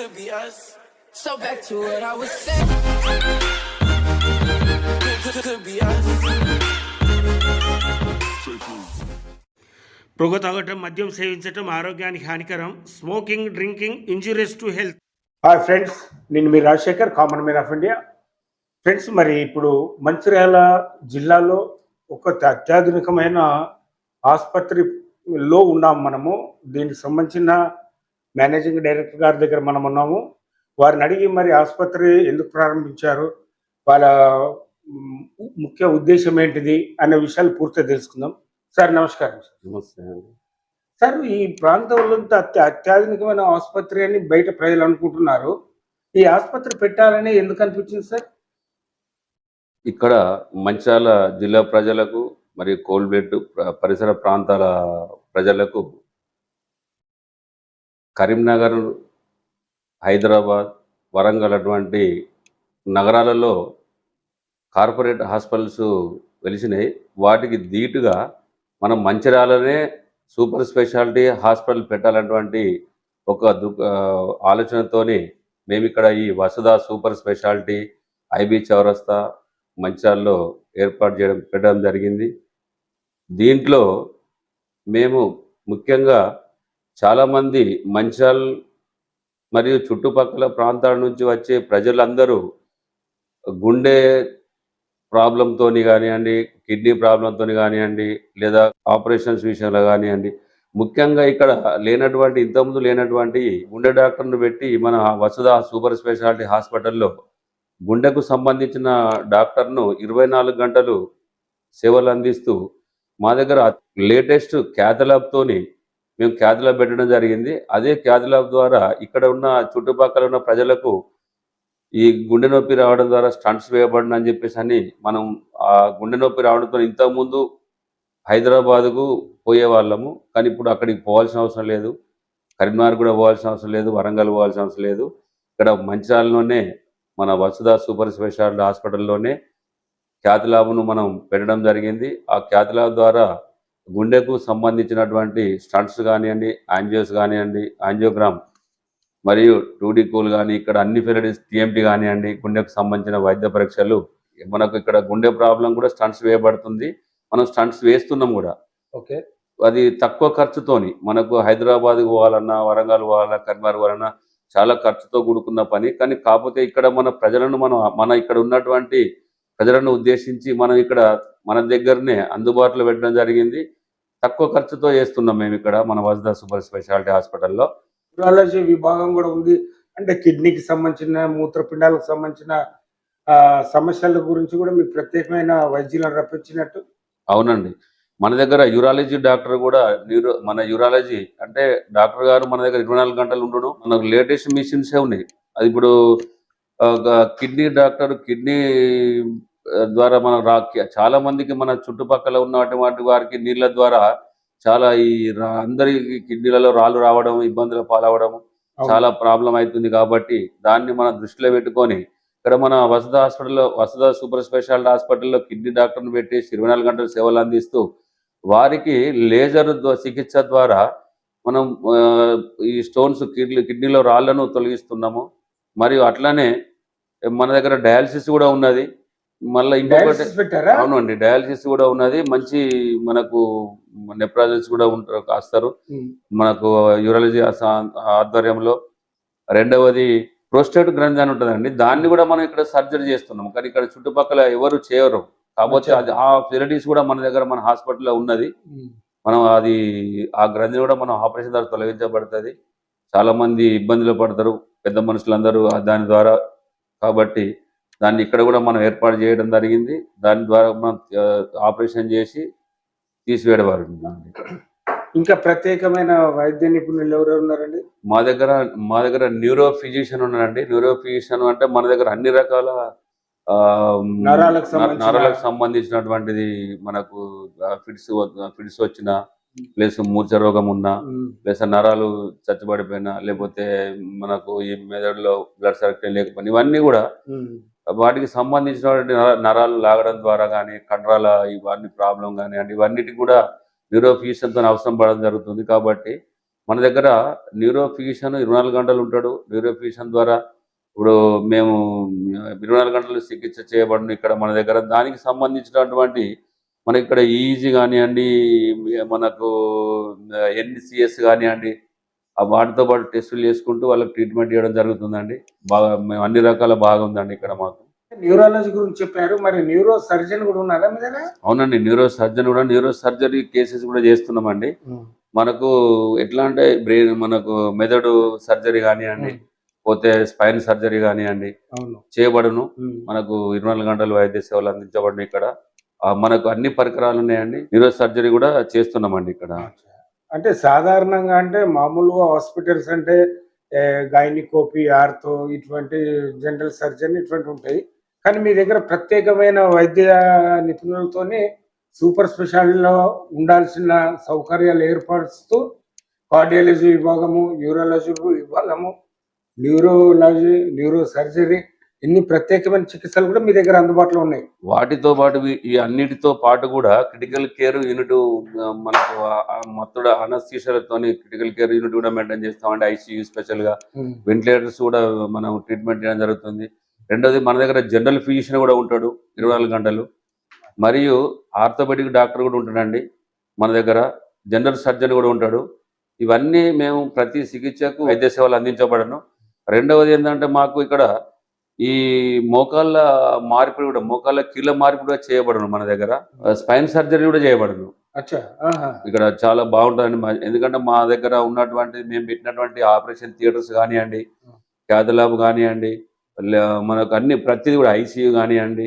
could be us. So back to what I was saying. Could, could, could be us. పొగ తాగటం మద్యం సేవించటం ఆరోగ్యానికి హానికరం smoking drinking injurious to health hi friends నేను మీ Rajasekhar common man of India friends మరి ఇప్పుడు మంచిర్యాల జిల్లాలో ఒక అత్యాధునికమైన ఆసుపత్రిలో ఉన్నాం మనము దీనికి సంబంధించిన మేనేజింగ్ డైరెక్టర్ గారి దగ్గర మనం ఉన్నాము. వారిని అడిగి మరి ఆసుపత్రి ఎందుకు ప్రారంభించారు? వాళ్ళ ముఖ్య ఉద్దేశం ఏంటిది? అనే విషయాలు పూర్తిగా తెలుసుకుందాం. సార్ నమస్కారం సార్. నమస్తే అండి. సార్ ఈ ప్రాంతంలో అత్య అత్యాధునికమైన ఆసుపత్రి అని బయట ప్రజలు అనుకుంటున్నారు. ఈ ఆసుపత్రి పెట్టాలని ఎందుకు అనిపించింది సార్? ఇక్కడ మంచాల జిల్లా ప్రజలకు మరియు కోల్బెట్ ప్ర- పరిసర ప్రాంతాల ప్రజలకు కరీంనగర్ హైదరాబాద్ వరంగల్ అటువంటి నగరాలలో కార్పొరేట్ హాస్పిటల్స్ వెలిసినాయి. వాటికి ధీటుగా మనం మంచిర్యాలనే సూపర్ స్పెషాలిటీ హాస్పిటల్ పెట్టాలన్నటువంటి ఒక దృక్ ఆ, ఆలోచనతోని మేము ఇక్కడ ఈ వసుధ సూపర్ స్పెషాలిటీ ఐబీ చౌరస్తా మంచాల్లో ఏర్పాటు చేయడం పెట్టడం జరిగింది. దీంట్లో మేము ముఖ్యంగా చాలామంది మంచాల్ మరియు చుట్టుపక్కల ప్రాంతాల నుంచి వచ్చే ప్రజలందరూ గుండె ప్రాబ్లంతో కానివ్వండి కిడ్నీ ప్రాబ్లంతో కానివ్వండి లేదా ఆపరేషన్స్ విషయంలో కానివ్వండి ముఖ్యంగా ఇక్కడ లేనటువంటి ఇంతకుముందు లేనటువంటి గుండె డాక్టర్ను పెట్టి మన వసుధ సూపర్ స్పెషాలిటీ హాస్పిటల్లో గుండెకు సంబంధించిన డాక్టర్ను ఇరవై నాలుగు గంటలు సేవలు అందిస్తూ మా దగ్గర లేటెస్ట్ క్యాథలాబ్తోని మేము క్యాథలాబ్ పెట్టడం జరిగింది. అదే క్యాథలాబ్ ద్వారా ఇక్కడ ఉన్న చుట్టుపక్కల ఉన్న ప్రజలకు ఈ గుండె నొప్పి రావడం ద్వారా స్టంట్స్ వేయబడిన అని చెప్పేసి అని మనం ఆ గుండె నొప్పి రావడంతో ఇంతకుముందు హైదరాబాద్కు పోయే వాళ్ళము. కానీ ఇప్పుడు అక్కడికి పోవాల్సిన అవసరం లేదు. కరీంనగర్ కూడా పోవాల్సిన అవసరం లేదు. వరంగల్ పోవాల్సిన అవసరం లేదు. ఇక్కడ మంచిర్యాలలోనే మన వసుధ సూపర్ స్పెషాలిటీ హాస్పిటల్లోనే ఖ్యాతి మనం పెట్టడం జరిగింది. ఆ ఖ్యాతిలాభ ద్వారా గుండెకు సంబంధించినటువంటి స్టంట్స్ కానివ్వండి యాంజియోస్ కానివ్వండి యాంజియోగ్రామ్ మరియు టూడీ కూల్ కానీ ఇక్కడ అన్ని ఫెసిలిటీస్ టీఎంటీ కానివ్వండి గుండెకు సంబంధించిన వైద్య పరీక్షలు. మనకు ఇక్కడ గుండె ప్రాబ్లం కూడా స్టంట్స్ వేయబడుతుంది. మనం స్టంట్స్ వేస్తున్నాం కూడా. ఓకే. అది తక్కువ ఖర్చుతోని మనకు హైదరాబాద్ పోవాలన్నా వరంగల్ పోవాలన్నా కరీంనగర్ పోవాలన్నా చాలా ఖర్చుతో కూడుకున్న పని. కానీ కాకపోతే ఇక్కడ మన ప్రజలను మనం మన ఇక్కడ ఉన్నటువంటి ప్రజలను ఉద్దేశించి మనం ఇక్కడ మన దగ్గరనే అందుబాటులో పెట్టడం జరిగింది. తక్కువ ఖర్చుతో చేస్తున్నాం మేము ఇక్కడ మన వజ్దా సూపర్ స్పెషాలిటీ హాస్పిటల్లో. న్యూరాలజీ విభాగం కూడా ఉంది. అంటే కిడ్నీకి సంబంధించిన మూత్రపిండాలకు సంబంధించిన సమస్యల గురించి కూడా మీకు ప్రత్యేకమైన వైద్యులను రప్పించినట్టు. అవునండి. మన దగ్గర యూరాలజీ డాక్టర్ కూడా న్యూరో మన యూరాలజీ అంటే డాక్టర్ గారు మన దగ్గర ఇరవై నాలుగు గంటలు ఉండడం మనకు లేటెస్ట్ మిషన్సే ఉన్నాయి. అది ఇప్పుడు కిడ్నీ డాక్టర్ కిడ్నీ ద్వారా మన రా చాలా మందికి మన చుట్టుపక్కల ఉన్నటువంటి వారికి నీళ్ళ ద్వారా చాలా ఈ రా- అందరి కిడ్నీలలో రాళ్ళు రావడం ఇబ్బందులు పాలవడం చాలా ప్రాబ్లం అవుతుంది కాబట్టి దాన్ని మనం దృష్టిలో పెట్టుకొని ఇక్కడ మన వసద హాస్పిటల్లో వసద సూపర్ స్పెషాలిటీ హాస్పిటల్లో కిడ్నీ డాక్టర్ని పెట్టి ఇరవై నాలుగు గంటలు సేవలు అందిస్తూ వారికి లేజర్ చికిత్స ద్వారా మనం ఈ స్టోన్స్ కిడ్నీ కిడ్నీలో రాళ్ళను తొలగిస్తున్నాము. మరియు అట్లానే మన దగ్గర డయాలసిస్ కూడా ఉన్నది. మళ్ళీ ఇంకొకటి అవునండి డయాలసిస్ కూడా ఉన్నది. మంచి మనకు నెప్రాలజిస్ట్ కూడా ఉంటారు కాస్తారు. మనకు యూరాలజీ ఆధ్వర్యంలో. రెండవది ప్రోస్టేట్ గ్రంథి అని ఉంటుందండి. దాన్ని కూడా మనం ఇక్కడ సర్జరీ చేస్తున్నాం. కానీ ఇక్కడ చుట్టుపక్కల ఎవరు చేయరు. కాకపోతే అది ఆ ఫెసిలిటీస్ కూడా మన దగ్గర మన హాస్పిటల్లో ఉన్నది. మనం అది ఆ గ్రంథిని కూడా మనం ఆపరేషన్ ద్వారా తొలగించబడుతుంది. చాలా మంది ఇబ్బందులు పడతారు. పెద్ద మనుషులందరూ దాని ద్వారా. కాబట్టి దాన్ని ఇక్కడ కూడా మనం ఏర్పాటు చేయడం జరిగింది దాని ద్వారా మనం ఆపరేషన్ చేసి తీసివేయడం. ఇంకా ప్రత్యేకమైన వైద్య నిపుణులు ఎవరు ఉన్నారండి మా దగ్గర మా దగ్గర న్యూరో ఫిజిషియన్ ఉన్నాడండి న్యూరో ఫిజిషియన్ అంటే మన దగ్గర అన్ని రకాల నరాలకు సంబంధించినటువంటిది మనకు ఫిట్స్ ఫిట్స్ వచ్చిన ప్లస్ మూర్ఛ రోగం ఉన్నా. ప్లస్ నరాలు చచ్చబడిపోయినా లేకపోతే మనకు ఈ మెదడులో బ్లడ్ సర్క్యులేషన్ లేకపోయినా ఇవన్నీ కూడా. వాటికి సంబంధించినటువంటి నరాలు లాగడం ద్వారా కానీ కండరాల ఇవన్నీ ప్రాబ్లం కానీ అంటే ఇవన్నిటి కూడా న్యూరోఫిజిషన్తో అవసరం పడడం జరుగుతుంది కాబట్టి మన దగ్గర న్యూరోఫిజిషియన్ ఇరవై నాలుగు గంటలు ఉంటాడు. న్యూరోఫిజిషియన్ ద్వారా ఇప్పుడు మేము ఇరవై నాలుగు గంటలు చికిత్స చేయబడును ఇక్కడ మన దగ్గర. దానికి సంబంధించినటువంటి మనకి ఇక్కడ ఈజీ కానివ్వండి మనకు ఎన్సిఎస్ కానివ్వండి వాటితో పాటు టెస్టులు చేసుకుంటూ వాళ్ళకి ట్రీట్మెంట్ చేయడం జరుగుతుందండి. బాగా మేము అన్ని రకాల బాగుందండి ఇక్కడ మాకు. న్యూరాలజీ గురించి చెప్పారు. మరి న్యూరో సర్జన్ కూడా ఉన్నారా మీ దగ్గర? అవునండి న్యూరో సర్జన్ కూడా న్యూరో సర్జరీ కేసెస్ కూడా చేస్తున్నామండి. మనకు ఎట్లా అంటే బ్రెయిన్ మనకు మెదడు సర్జరీ కానివ్వండి పోతే స్పైన్ సర్జరీ కానివ్వండి చేయబడును. మనకు ఇరవై నాలుగు గంటలు వైద్య సేవలు అందించబడును ఇక్కడ. ఆ, మనకు అన్ని పరికరాలు ఉన్నాయండి. న్యూరో సర్జరీ కూడా చేస్తున్నామండి ఇక్కడ. అంటే సాధారణంగా అంటే మామూలుగా హాస్పిటల్స్ అంటే గైనికోపీ ఆర్థో ఇటువంటి జనరల్ సర్జన్ ఇటువంటి ఉంటాయి. కానీ మీ దగ్గర ప్రత్యేకమైన వైద్య నిపుణులతోనే సూపర్ స్పెషాలిటీలో ఉండాల్సిన సౌకర్యాలు ఏర్పరుస్తూ కార్డియాలజీ విభాగము యూరాలజీ విభాగము న్యూరోలజీ న్యూరో సర్జరీ ఇన్ని ప్రత్యేకమైన చికిత్సలు కూడా మీ దగ్గర అందుబాటులో ఉన్నాయి. వాటితో పాటు ఈ అన్నిటితో పాటు కూడా క్రిటికల్ కేర్ యూనిట్ మనకు మొత్తం అనస్థీషియాలతోని క్రిటికల్ కేర్ యూనిట్ కూడా మెయింటైన్ చేస్తామండి. ఐసీయూ స్పెషల్గా. వెంటిలేటర్స్ కూడా మనం ట్రీట్మెంట్ చేయడం జరుగుతుంది. రెండోది మన దగ్గర జనరల్ ఫిజిషియన్ కూడా ఉంటాడు ఇరవై నాలుగు గంటలు. మరియు ఆర్థోపెడిక్ డాక్టర్ కూడా ఉంటాడండి మన దగ్గర. జనరల్ సర్జన్ కూడా ఉంటాడు. ఇవన్నీ మేము ప్రతి చికిత్సకు వైద్య సేవలు అందించబడను. రెండవది ఏంటంటే మాకు ఇక్కడ ఈ మోకాళ్ళ మార్పిడి కూడా మోకాళ్ళ కీళ్ళ మార్పిడి కూడా చేయబడను మన దగ్గర. స్పైన్ సర్జరీ కూడా చేయబడను. ఇక్కడ చాలా బాగుంటుందండి. ఎందుకంటే మా దగ్గర ఉన్నటువంటి మేము పెట్టినటువంటి ఆపరేషన్ థియేటర్స్ కానివ్వండి క్యాథ్ ల్యాబ్ కానివ్వండి మనకు అన్ని ప్రతిదీ కూడా ఐసీయూ కానివ్వండి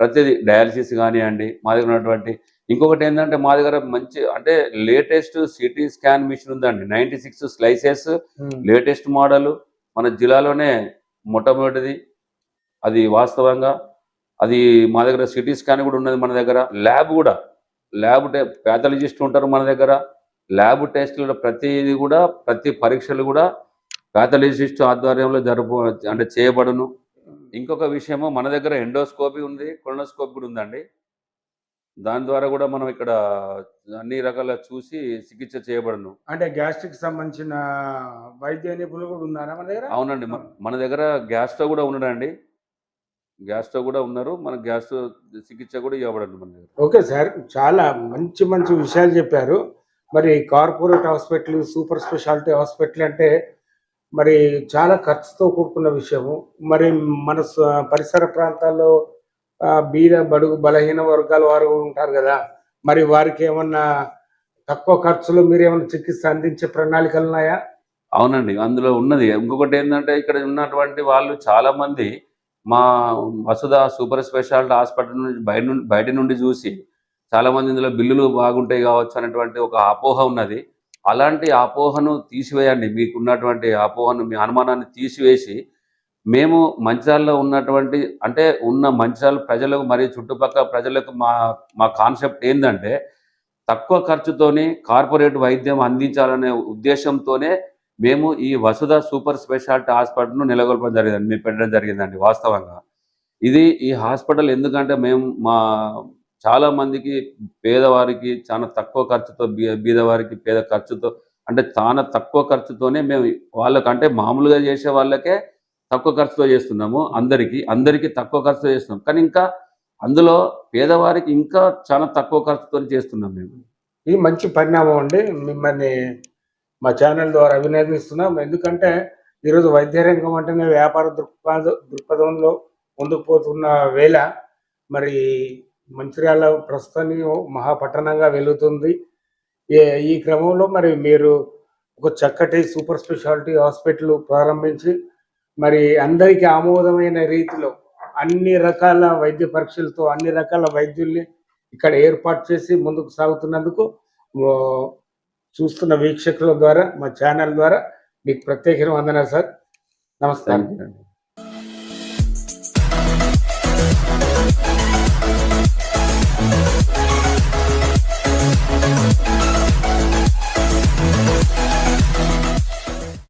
ప్రతిదీ డయాలసిస్ కానివ్వండి మా దగ్గర ఉన్నటువంటి. ఇంకొకటి ఏంటంటే మా దగ్గర మంచి అంటే లేటెస్ట్ సిటీ స్కాన్ మిషన్ ఉందండి. Ninety six slices. Latest model మన జిల్లాలోనే మొట్టమొదటిది. అది వాస్తవంగా అది మా దగ్గర సిటీ స్కాన్ కూడా ఉన్నది మన దగ్గర. ల్యాబ్ కూడా. ల్యాబ్ ప్యాథలజిస్ట్ ఉంటారు మన దగ్గర. ల్యాబ్ టెస్టులు ప్రతిది కూడా ప్రతి పరీక్షలు కూడా ప్యాథలజిస్ట్ ఆధ్వర్యంలో జరుపు అంటే చేయబడును. ఇంకొక విషయము మన దగ్గర ఎండోస్కోపీ ఉంది కొలనోస్కోపీ కూడా ఉందండి. దాని ద్వారా కూడా మనం ఇక్కడ అన్ని రకాల చూసి చికిత్స చేయబడును. అంటే గ్యాస్ట్రిక్ సంబంధించిన వైద్య నిపుణులు కూడా ఉన్నారా మన దగ్గర? అవునండి. మన- మన దగ్గర గ్యాస్ట్రో కూడా ఉన్నాడండి. గ్యాస్ట్రో కూడా ఉన్నారు. మన గ్యాస్ట్రో చికిత్స కూడా ఇవ్వబడండి మన దగ్గర. ఓకే సార్ చాలా మంచి మంచి విషయాలు చెప్పారు. మరి corporate hospital super speciality hospital అంటే మరి చాలా ఖర్చుతో కూడుకున్న విషయము. మరి మన పరిసర ప్రాంతాల్లో బీద బడుగు బలహీన వర్గాల వారు ఉంటారు కదా. మరి వారికి ఏమన్నా తక్కువ ఖర్చులో మీరు ఏమైనా చికిత్స అందించే ప్రణాళికలు ఉన్నాయా? అవునండి అందులో ఉన్నది. ఇంకొకటి ఏంటంటే ఇక్కడ ఉన్నటువంటి వాళ్ళు చాలా మంది మా వసుధ సూపర్ స్పెషాలిటీ హాస్పిటల్ నుంచి బయట నుండి బయట నుండి చూసి చాలామంది ఇందులో బిల్లులు బాగుంటాయి కావచ్చు అనేటువంటి ఒక అపోహ ఉన్నది. అలాంటి అపోహను తీసివేయండి. మీకున్నటువంటి అపోహను మీ అనుమానాన్ని తీసివేసి మేము మంచిర్యాలలో ఉన్నటువంటి అంటే ఉన్న మంచిర్యాల ప్రజలకు మరియు చుట్టుపక్కల ప్రజలకు మా మా కాన్సెప్ట్ ఏంటంటే తక్కువ ఖర్చుతోనే కార్పొరేట్ వైద్యం అందించాలనే ఉద్దేశంతోనే మేము ఈ వసుధ సూపర్ స్పెషాలిటీ హాస్పిటల్ను నెలకొల్పడం జరిగిందండి. మేము పెట్టడం జరిగిందండి వాస్తవంగా. ఇది ఈ హాస్పిటల్ ఎందుకంటే మేము మా చాలా మందికి పేదవారికి చాలా తక్కువ ఖర్చుతో బీదవారికి పేద ఖర్చుతో అంటే చాలా తక్కువ ఖర్చుతోనే మేము వాళ్ళకంటే మామూలుగా చేసే వాళ్ళకే తక్కువ ఖర్చుతో చేస్తున్నాము అందరికీ. అందరికీ తక్కువ ఖర్చుతో చేస్తున్నాం. కానీ ఇంకా అందులో పేదవారికి ఇంకా చాలా తక్కువ ఖర్చుతో చేస్తున్నాం మేము. ఇది మంచి పరిణామం అండి. మిమ్మల్ని మా ఛానల్ ద్వారా అభినందిస్తున్నాం. ఎందుకంటే ఈరోజు వైద్య రంగం అంటేనే వ్యాపార దృక్పథ దృక్పథంలో ముందుకు పోతున్న వేళ. మరి మంచిర్యాల ప్రస్తుతానికి మహాపట్టణంగా వెలుగుతుంది ఈ క్రమంలో మరి మీరు ఒక చక్కటి సూపర్ స్పెషాలిటీ హాస్పిటల్ ప్రారంభించి మరి అందరికీ ఆమోదమైన రీతిలో అన్ని రకాల వైద్య పరీక్షలతో అన్ని రకాల వైద్యుల్ని ఇక్కడ ఏర్పాటు చేసి ముందుకు సాగుతున్నందుకు చూస్తున్న వీక్షకుల ద్వారా మా ఛానల్ ద్వారా మీకు ప్రత్యేక వందనాలు సార్. నమస్కారం.